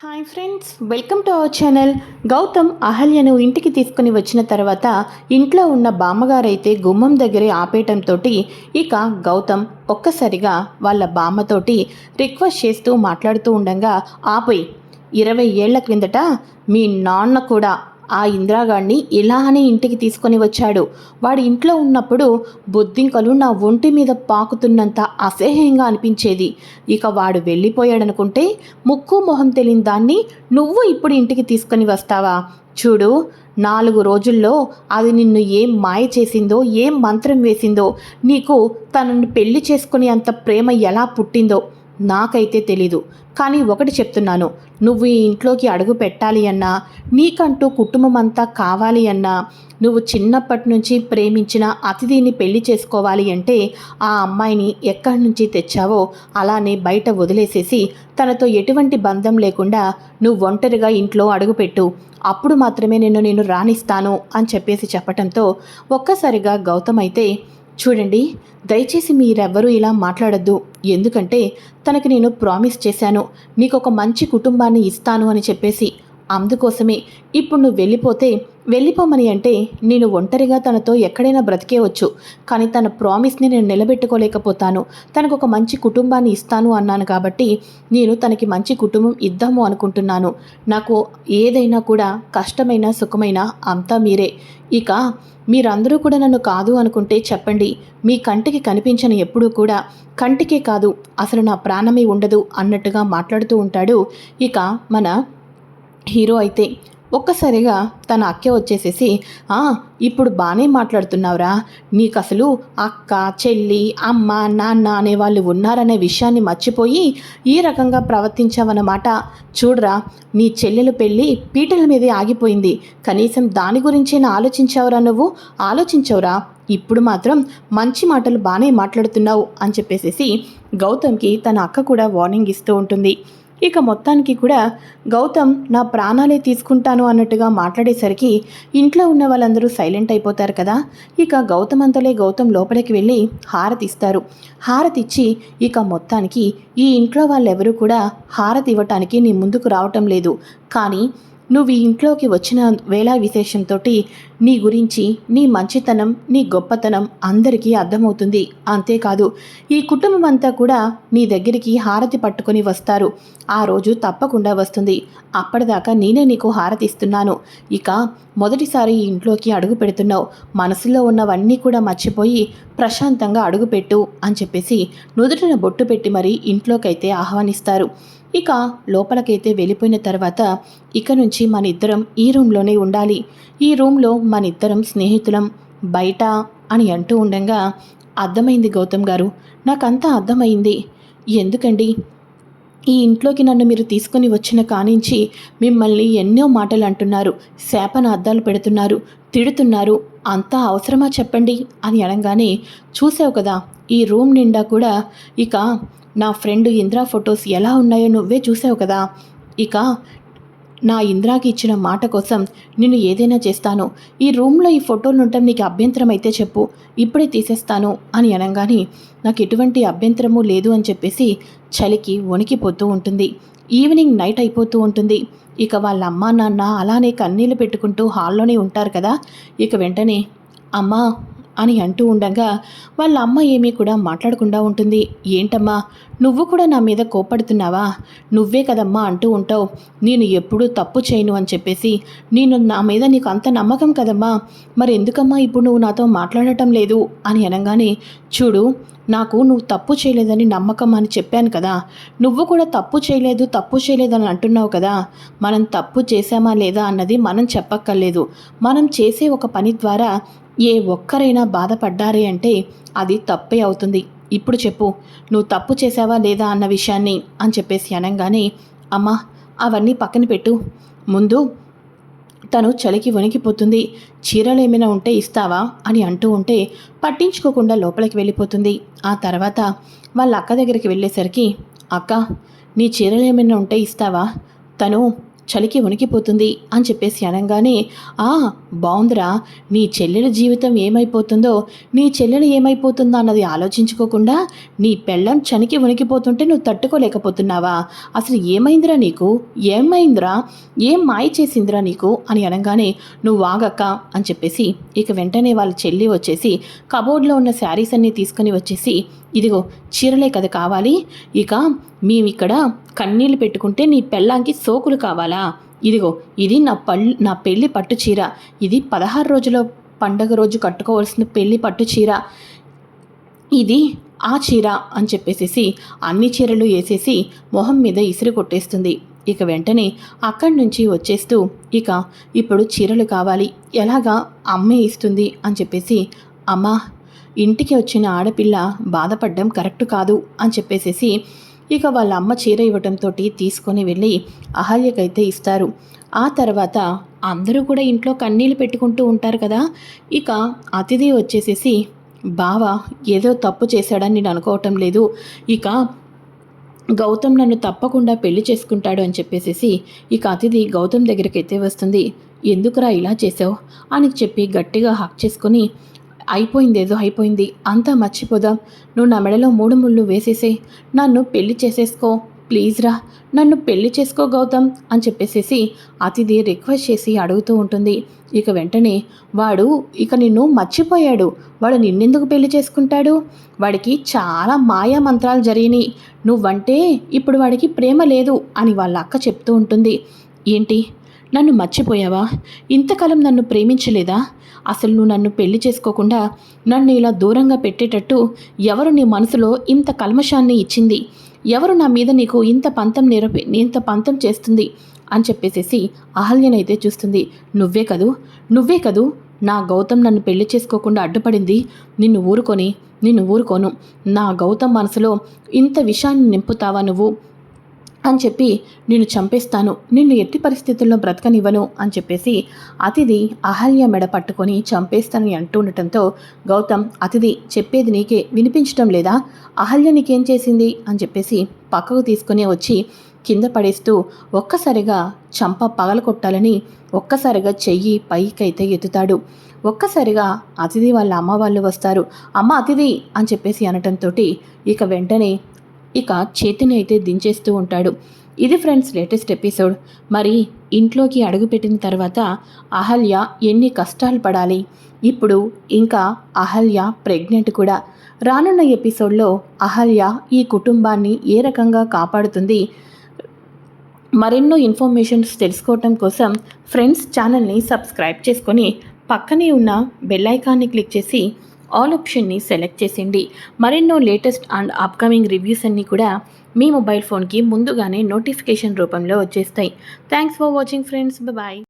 Hi friends welcome to our channel Gautam అహల్యను ఇంటికి తీసుకుని వచ్చిన తర్వాత ఇంట్లో ఉన్న బామ్మగారైతే గుమ్మం దగ్గరే ఆపేయటంతో ఇక గౌతమ్ ఒక్కసారిగా వాళ్ళ బామ్మతోటి రిక్వెస్ట్ చేస్తూ మాట్లాడుతూ ఉండగా ఆపోయి ఇరవై ఏళ్ళ క్రిందట మీ నాన్న కూడా ఆ ఇందిరాగాడిని ఇలానే ఇంటికి తీసుకొని వచ్చాడు. వాడి ఇంట్లో ఉన్నప్పుడు బొద్దింకలు నా ఒంటి మీద పాకుతున్నంత అసహ్యంగా అనిపించేది. ఇక వాడు వెళ్ళిపోయాడనుకుంటే ముక్కు మొహం తెలియని దాన్ని నువ్వు ఇప్పుడు ఇంటికి తీసుకొని వస్తావా? చూడు నాలుగు రోజుల్లో అది నిన్ను ఏం మాయ చేసిందో ఏం మంత్రం వేసిందో నీకు తనను పెళ్ళి చేసుకునే అంత ప్రేమ ఎలా పుట్టిందో. నాకైతే తెలీదు. కానీ ఒకటి చెప్తున్నాను. నువ్వు ఈ ఇంట్లోకి అడుగు పెట్టాలి అన్నా నీకంటూ కుటుంబం అంతా కావాలి అన్నా నువ్వు చిన్నప్పటి నుంచి ప్రేమించిన అతిథిని పెళ్ళి చేసుకోవాలి అంటే ఆ అమ్మాయిని ఎక్కడి నుంచి తెచ్చావో అలానే బయట వదిలేసేసి తనతో ఎటువంటి బంధం లేకుండా నువ్వు ఒంటరిగా ఇంట్లో అడుగుపెట్టు అప్పుడు మాత్రమే నేను నేను రాణిస్తాను అని చెప్పేసి చెప్పటంతో ఒక్కసారిగా గౌతమ్ అయితే చూడండి దయచేసి మీరెవ్వరూ ఇలా మాట్లాడద్దు. ఎందుకంటే తనకి నేను ప్రామిస్ చేశాను. నీకు ఒక మంచి కుటుంబాన్ని ఇస్తాను అని చెప్పేసి అందుకోసమే ఇప్పుడు నువ్వు వెళ్ళిపోతే వెళ్ళిపోమని అంటే నేను ఒంటరిగా తనతో ఎక్కడైనా బ్రతికేవచ్చు కానీ తన ప్రామిస్ని నేను నిలబెట్టుకోలేకపోతాను. తనకు ఒక మంచి కుటుంబాన్ని ఇస్తాను అన్నాను కాబట్టి నేను తనకి మంచి కుటుంబం ఇద్దాము అనుకుంటున్నాను. నాకు ఏదైనా కూడా కష్టమైన సుఖమైన అంతా మీరే. ఇక మీరందరూ కూడా నన్ను కాదు అనుకుంటే చెప్పండి. మీ కంటికి కనిపించని ఎప్పుడూ కూడా కంటికే కాదు. అసలు నా ప్రాణమే ఉండదు అన్నట్టుగా మాట్లాడుతూ ఉంటాడు. ఇక మన హీరో అయితే ఒక్కసారిగా తన అక్క వచ్చేసేసి "ఆ, ఇప్పుడు బాగానే మాట్లాడుతున్నావురా. నీకు అసలు అక్క చెల్లి అమ్మ నాన్న అనే వాళ్ళు ఉన్నారనే విషయాన్ని మర్చిపోయి ఈ రకంగా ప్రవర్తించావన్నమాట. చూడరా నీ చెల్లెలు పెళ్ళి పీటల మీదే ఆగిపోయింది. కనీసం దాని గురించేనా ఆలోచించావురా నువ్వు? ఆలోచించవురా. ఇప్పుడు మాత్రం మంచి మాటలు బాగానే మాట్లాడుతున్నావు అని చెప్పేసేసి గౌతమ్కి తన అక్క కూడా వార్నింగ్ ఇస్తూ ఉంటుంది. ఇక మొత్తానికి కూడా గౌతమ్ నా ప్రాణాలే తీసుకుంటాను అన్నట్టుగా మాట్లాడేసరికి ఇంట్లో ఉన్న వాళ్ళందరూ సైలెంట్ అయిపోతారు కదా. ఇక గౌతమ్ అంతలే గౌతమ్ లోపలికి వెళ్ళి హారతి ఇస్తారు. హారతి ఇచ్చి ఇక మొత్తానికి ఈ ఇంట్లో వాళ్ళెవరూ కూడా హారతి ఇవ్వటానికి నీ ముందుకు రావటం లేదు. కానీ నువ్వు ఈ ఇంట్లోకి వచ్చిన వేళా విశేషంతో నీ గురించి నీ మంచితనం నీ గొప్పతనం అందరికీ అర్థమవుతుంది. అంతేకాదు ఈ కుటుంబం అంతా కూడా నీ దగ్గరికి హారతి పట్టుకొని వస్తారు. ఆ రోజు తప్పకుండా వస్తుంది. అప్పటిదాకా నేనే నీకు హారతి ఇస్తున్నాను. ఇక మొదటిసారి ఈ ఇంట్లోకి అడుగు పెడుతున్నావు. మనసులో ఉన్నవన్నీ కూడా మర్చిపోయి ప్రశాంతంగా అడుగుపెట్టు అని చెప్పేసి నుదుటిన బొట్టు పెట్టి మరీ ఇంట్లోకైతే ఆహ్వానిస్తారు. ఇక లోపలికైతే వెళ్ళిపోయిన తర్వాత ఇక నుంచి మన ఇద్దరం ఈ రూమ్లోనే ఉండాలి. ఈ రూమ్లో మన ఇద్దరం స్నేహితులం. బయట అని అంటూ ఉండగా అర్థమైంది గౌతమ్ గారు నాకంతా అర్థమైంది. ఎందుకండి? ఈ ఇంట్లోకి నన్ను మీరు తీసుకొని వచ్చిన కానించి మిమ్మల్ని ఎన్నో మాటలు అంటున్నారు. శాపన అద్దాలు పెడుతున్నారు తిడుతున్నారు. అంతా అవసరమా చెప్పండి అని అనగానే చూసావు కదా ఈ రూమ్ నిండా కూడా ఇక నా ఫ్రెండ్ ఇంద్రా ఫొటోస్ ఎలా ఉన్నాయో నువ్వే చూసావు కదా. ఇక నా ఇంద్రాకి ఇచ్చిన మాట కోసం నేను ఏదైనా చేస్తాను. ఈ రూమ్లో ఈ ఫోటోలు ఉండటం నీకు అభ్యంతరం అయితే చెప్పు ఇప్పుడే తీసేస్తాను అని అనగానే నాకు ఎటువంటి అభ్యంతరము లేదు అని చెప్పేసి చలికి వణికిపోతూ ఉంటుంది. ఈవినింగ్ నైట్ అయిపోతూ ఉంటుంది. ఇక వాళ్ళ అమ్మా నాన్న అలానే కన్నీళ్ళు పెట్టుకుంటూ హాల్లోనే ఉంటారు కదా. ఇక వెంటనే అమ్మా అని అంటూ ఉండగా వాళ్ళ అమ్మ ఏమీ కూడా మాట్లాడకుండా ఉంటుంది. ఏంటమ్మా నువ్వు కూడా నా మీద కోపడుతున్నావా నువ్వే కదమ్మా అంటూ ఉంటావు. నేను ఎప్పుడూ తప్పు చేయను అని చెప్పేసి నేను నా మీద నీకు అంత నమ్మకం కదమ్మా. మరి ఎందుకమ్మా ఇప్పుడు నువ్వు నాతో మాట్లాడటం లేదు అని అనగానే చూడు నాకు నువ్వు తప్పు చేయలేదని నమ్మకం అని చెప్పాను కదా. నువ్వు కూడా తప్పు చేయలేదు తప్పు చేయలేదని అంటున్నావు కదా. మనం తప్పు చేశామా లేదా అన్నది మనం చెప్పక్కర్లేదు. మనం చేసే ఒక పని ద్వారా ఏ ఒక్కరైనా బాధపడ్డారే అంటే అది తప్పే అవుతుంది. ఇప్పుడు చెప్పు నువ్వు తప్పు చేసావా లేదా అన్న విషయాన్ని అని చెప్పేసి అనగానే అమ్మా అవన్నీ పక్కన పెట్టు. ముందు తను చలికి వణికిపోతుంది. చీరలు ఏమైనా ఉంటే ఇస్తావా? అని అంటూ ఉంటే పట్టించుకోకుండా లోపలికి వెళ్ళిపోతుంది. ఆ తర్వాత వాళ్ళ అక్క దగ్గరికి వెళ్ళేసరికి అక్క నీ చీరలు ఏమైనా ఉంటే ఇస్తావా? తను చలికి వణికిపోతుంది అని చెప్పేసి అనగానే ఆ బాగుందిరా నీ చెల్లెల జీవితం ఏమైపోతుందో నీ చెల్లెలు ఏమైపోతుందో అన్నది ఆలోచించుకోకుండా నీ పెళ్ళం చనికి వణికిపోతుంటే నువ్వు తట్టుకోలేకపోతున్నావా? అసలు ఏమైందిరా నీకు? ఏమైందిరా? ఏం మాయ చేసిందిరా నీకు? అని అనగానే నువ్వు వాగక్క అని చెప్పేసి ఇక వెంటనే వాళ్ళ చెల్లి వచ్చేసి కబోర్డ్లో ఉన్న శారీస్ అన్నీ తీసుకొని వచ్చేసి ఇదిగో చీరలే కదా కావాలి. ఇక మేమిక్కడ కన్నీళ్ళు పెట్టుకుంటే నీ పెళ్ళాంకి సోకులు కావాలా? ఇదిగో ఇది నా పళ్ళు నా పెళ్ళి పట్టు చీర. ఇది పదహారు రోజుల పండగ రోజు కట్టుకోవాల్సిన పెళ్ళి పట్టు చీర. ఇది ఆ చీర అని చెప్పేసేసి అన్ని చీరలు వేసేసి మొహం మీద ఇసురు కొట్టేస్తుంది. ఇక వెంటనే అక్కడి నుంచి వచ్చేస్తూ ఇక ఇప్పుడు చీరలు కావాలి. ఎలాగా అమ్మే ఇస్తుంది అని చెప్పేసి అమ్మా ఇంటికి వచ్చిన ఆడపిల్ల బాధపడడం కరెక్ట్ కాదు అని చెప్పేసేసి ఇక వాళ్ళ అమ్మ చీర ఇవ్వడంతో తీసుకొని వెళ్ళి అహల్యకైతే ఇస్తారు. ఆ తర్వాత అందరూ కూడా ఇంట్లో కన్నీళ్ళు పెట్టుకుంటూ ఉంటారు కదా. ఇక అతిథి వచ్చేసేసి బావ ఏదో తప్పు చేశాడని నేను అనుకోవటం లేదు. ఇక గౌతమ్ నన్ను తప్పకుండా పెళ్ళి చేసుకుంటాడు అని చెప్పేసేసి ఇక అతిథి గౌతమ్ దగ్గరికి అయితే వస్తుంది. ఎందుకురా ఇలా చేసావు అని చెప్పి గట్టిగా హక్ చేసుకొని అయిపోయింది ఏదో అయిపోయింది. అంతా మర్చిపోదాం. నువ్వు నా మెడలో మూడు ముళ్ళు వేసేసే నన్ను పెళ్ళి చేసేసుకో. ప్లీజ్ రా. నన్ను పెళ్ళి చేసుకో గౌతమ్ అని చెప్పేసేసి అతిథి రిక్వెస్ట్ చేసి అడుగుతూ ఉంటుంది. ఇక వెంటనే వాడు ఇక నిన్ను మర్చిపోయాడు. వాడు నిన్నెందుకు పెళ్ళి చేసుకుంటాడు? వాడికి చాలా మాయా మంత్రాలు జరిగినాయి. నువ్వంటే ఇప్పుడు వాడికి ప్రేమ లేదు అని వాళ్ళ అక్క చెప్తూ ఉంటుంది. ఏంటి? నన్ను మర్చిపోయావా? ఇంతకాలం నన్ను ప్రేమించలేదా? అసలు నువ్వు నన్ను పెళ్ళి చేసుకోకుండా నన్ను ఇలా దూరంగా పెట్టేటట్టు ఎవరు నీ మనసులో ఇంత కల్మషాన్ని ఇచ్చింది? ఎవరు నా మీద నీకు ఇంత పంతం నేరపి ఇంత పంతం చేస్తుంది? అని చెప్పేసేసి అహల్యనైతే చూస్తుంది. నువ్వే కదూ? నువ్వే కదూ? నా గౌతమ్ నన్ను పెళ్ళి చేసుకోకుండా అడ్డుపడింది. నిన్ను ఊరుకొని నిన్ను ఊరుకోను. నా గౌతమ్ మనసులో ఇంత విషయాన్ని నింపుతావా నువ్వు? అని చెప్పి నిన్ను చంపేస్తాను. నిన్ను ఎట్టి పరిస్థితుల్లో బ్రతకనివ్వను అని చెప్పేసి అతిథి అహల్య మెడ పట్టుకొని చంపేస్తానని అంటుండటంతో గౌతమ్ అతిథి చెప్పేది నీకే. వినిపించడం లేదా? అహల్య నీకేం చేసింది? అని చెప్పేసి పక్కకు తీసుకుని వచ్చి కింద పడేస్తూ ఒక్కసారిగా చంప పగల కొట్టాలని ఒక్కసారిగా చెయ్యి పైకైతే ఎత్తుతాడు. ఒక్కసారిగా అతిథి వాళ్ళ అమ్మ వాళ్ళు వస్తారు. అమ్మ అతిథి అని చెప్పేసి అనటంతో ఇక వెంటనే ఇక చేతిని అయితే దించేస్తూ ఉంటాడు. ఇది ఫ్రెండ్స్ లేటెస్ట్ ఎపిసోడ్. మరి ఇంట్లోకి అడుగుపెట్టిన తర్వాత అహల్య ఎన్ని కష్టాలు పడాలి? ఇప్పుడు ఇంకా అహల్య ప్రెగ్నెంట్ కూడా. రానున్న ఎపిసోడ్లో అహల్య ఈ కుటుంబాన్ని ఏ రకంగా కాపాడుతుంది? మరెన్నో ఇన్ఫర్మేషన్స్ తెలుసుకోవటం కోసం ఫ్రెండ్స్ ఛానల్ని సబ్స్క్రైబ్ చేసుకొని పక్కనే ఉన్న బెల్ ఐకాన్ని క్లిక్ చేసి ఆల్ ఆప్షన్ని సెలెక్ట్ చేసింది. మరెన్నో లేటెస్ట్ అండ్ అప్కమింగ్ రివ్యూస్ అన్నీ కూడా మీ మొబైల్ ఫోన్కి ముందుగానే నోటిఫికేషన్ రూపంలో వచ్చేస్తాయి. Thanks for watching friends. Bye